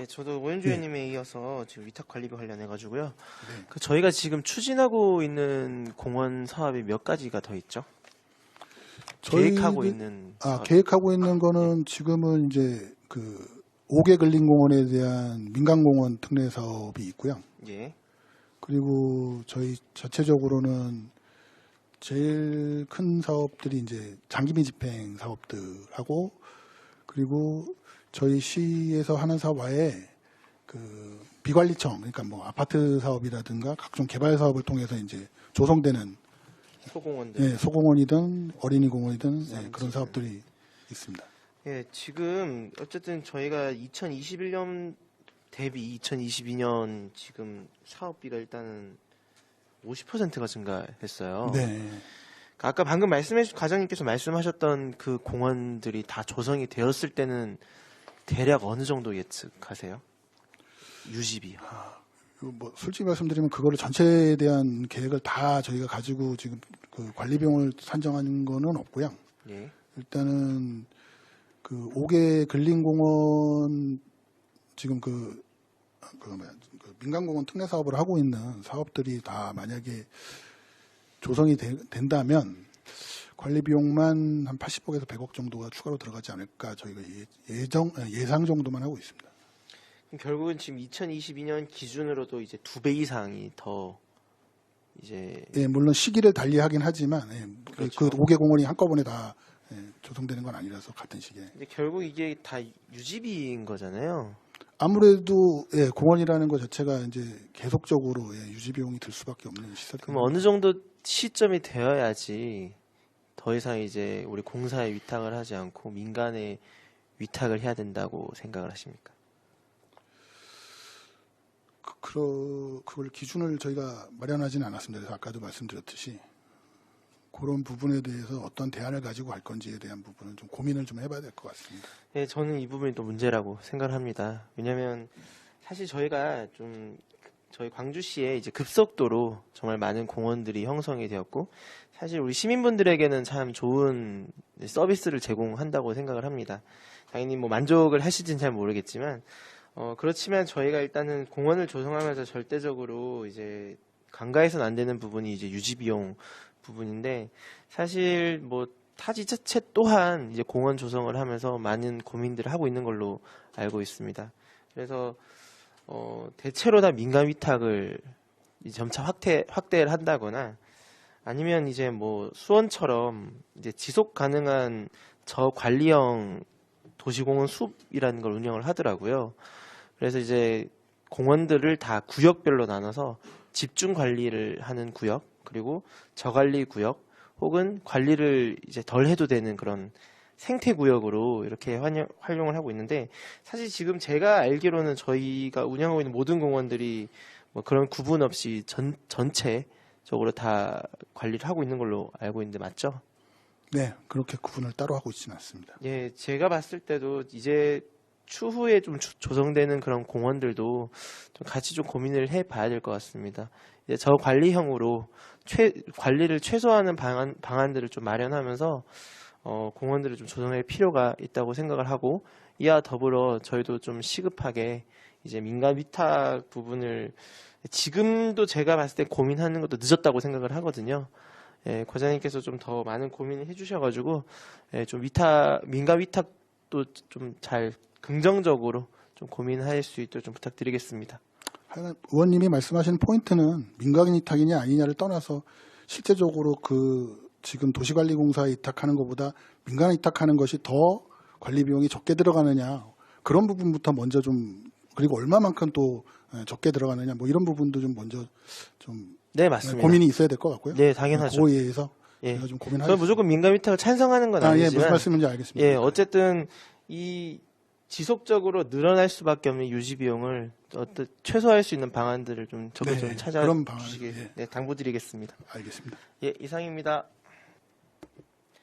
예, 저도 오현주님에 이어서 지금 위탁 관리비 관련해 가지고요. 네. 그 저희가 지금 추진하고 있는 공원 사업이 몇 가지가 더 있죠? 계획하고 있는 아, 사업. 계획하고 있는 거는 지금은 이제 그 옥외 근린공원에 대한 민간공원 특례 사업이 있고요. 예. 그리고 저희 자체적으로는 제일 큰 사업들이 이제 장기비 집행 사업들하고 그리고 저희 시에서 하는 사업 외에 그 비관리청 그러니까 뭐 아파트 사업이라든가 각종 개발 사업을 통해서 이제 조성되는 소공원들. 예, 소공원이든 어린이 공원이든 예, 네. 그런 사업들이 있습니다. 예, 지금 어쨌든 저희가 2021년 대비 2022년 지금 사업비가 일단은 50%가 증가했어요. 네. 아까 방금 말씀해 주 과장님께서 말씀하셨던 그 공원들이 다 조성이 되었을 때는 대략 어느 정도 예측하세요? 유지비요. 그리고 뭐 솔직히 말씀드리면 그거를 전체에 대한 계획을 다 저희가 가지고 지금 그 관리 비용을 산정하는 거는 없고요. 예. 일단은 그 옥외 근린공원 지금 그, 그 뭐야 그 민간공원 특례 사업을 하고 있는 사업들이 다 만약에 조성이 되- 된다면 관리 비용만 한 80억에서 100억 정도가 추가로 들어가지 않을까 저희가 예, 예정 예상 정도만 하고 있습니다. 결국은 지금 2022년 기준으로도 이제 두 배 이상이 더 이제 예, 물론 시기를 달리하긴 하지만 예, 그- 그렇죠. 그 5개 공원이 한꺼번에 다 예, 조성되는 건 아니라서 같은 시기에 근데 결국 이게 다 유지비인 거잖아요. 아무래도 예, 공원이라는 것 자체가 이제 계속적으로 예, 유지 비용이 들 수밖에 없는 시설이 그럼 어느 정도 시점이 되어야지 더 이상 이제 우리 공사에 위탁을 하지 않고 민간에 위탁을 해야 된다고 생각을 하십니까? 그, 그러, 그걸 기준을 저희가 마련하지는 않았습니다. 그래서 아까도 말씀드렸듯이 그런 부분에 대해서 어떤 대안을 가지고 갈 건지에 대한 부분은 좀 고민을 좀 해봐야 될 것 같습니다. 네, 저는 이 부분이 또 문제라고 생각을 합니다. 왜냐하면 사실 저희가 좀 저희 광주시에 이제 급속도로 정말 많은 공원들이 형성이 되었고 사실 우리 시민분들에게는 참 좋은 서비스를 제공한다고 생각을 합니다. 당연히 뭐 만족을 하실지는 잘 모르겠지만 어 그렇지만 저희가 일단은 공원을 조성하면서 절대적으로 이제 간과해서는 안 되는 부분이 이제 유지 비용 부분인데 사실 뭐 타지 자체 또한 이제 공원 조성을 하면서 많은 고민들을 하고 있는 걸로 알고 있습니다. 그래서 어, 대체로 다 민간 위탁을 점차 확대 확대를 한다거나 아니면 이제 뭐 수원처럼 이제 지속 가능한 저관리형 도시공원 숲이라는 걸 운영을 하더라고요. 그래서 이제 공원들을 다 구역별로 나눠서 집중 관리를 하는 구역 그리고 저관리 구역 혹은 관리를 이제 덜 해도 되는 그런 생태 구역으로 이렇게 활용, 활용을 하고 있는데 사실 지금 제가 알기로는 저희가 운영하고 있는 모든 공원들이 뭐 그런 구분 없이 전 전체적으로 다 관리를 하고 있는 걸로 알고 있는데 맞죠? 네, 그렇게 구분을 따로 하고 있지는 않습니다. 예, 제가 봤을 때도 이제 추후에 좀 조- 조성되는 그런 공원들도 좀 같이 좀 고민을 해 봐야 될 것 같습니다. 이제 저 관리형으로 최, 관리를 최소화하는 방안, 방안들을 좀 마련하면서 어, 공원들을 좀 조성할 필요가 있다고 생각을 하고 이와 더불어 저희도 좀 시급하게 이제 민간 위탁 부분을 지금도 제가 봤을 때 고민하는 것도 늦었다고 생각을 하거든요. 예, 과장님께서 좀 더 많은 고민을 해주셔가지고 예, 좀 위탁 민간 위탁도 좀 잘 긍정적으로 좀 고민할 수 있도록 좀 부탁드리겠습니다. 의원님이 말씀하신 포인트는 민간 위탁이냐 아니냐를 떠나서 실제적으로 그 지금 도시관리공사에 위탁하는 것보다 민간 위탁하는 것이 더 관리 비용이 적게 들어가느냐 그런 부분부터 먼저 좀 그리고 얼마만큼 또 예, 적게 들어가느냐 뭐 이런 부분도 좀 먼저 좀 네 맞습니다. 고민이 있어야 될 것 같고요. 네 당연하죠. 그거에 의해서 예, 제가 좀 저는 고민하겠습니다. 무조건 민간 위탁을 찬성하는 건 아, 예, 아니지만 무슨 말씀인지 알겠습니다. 예, 어쨌든 이 지속적으로 늘어날 수밖에 없는 유지 비용을 어떤 최소화할 수 있는 방안들을 좀 적극 네, 방안, 찾아 주시길 예. 네, 당부드리겠습니다. 알겠습니다. 예, 이상입니다.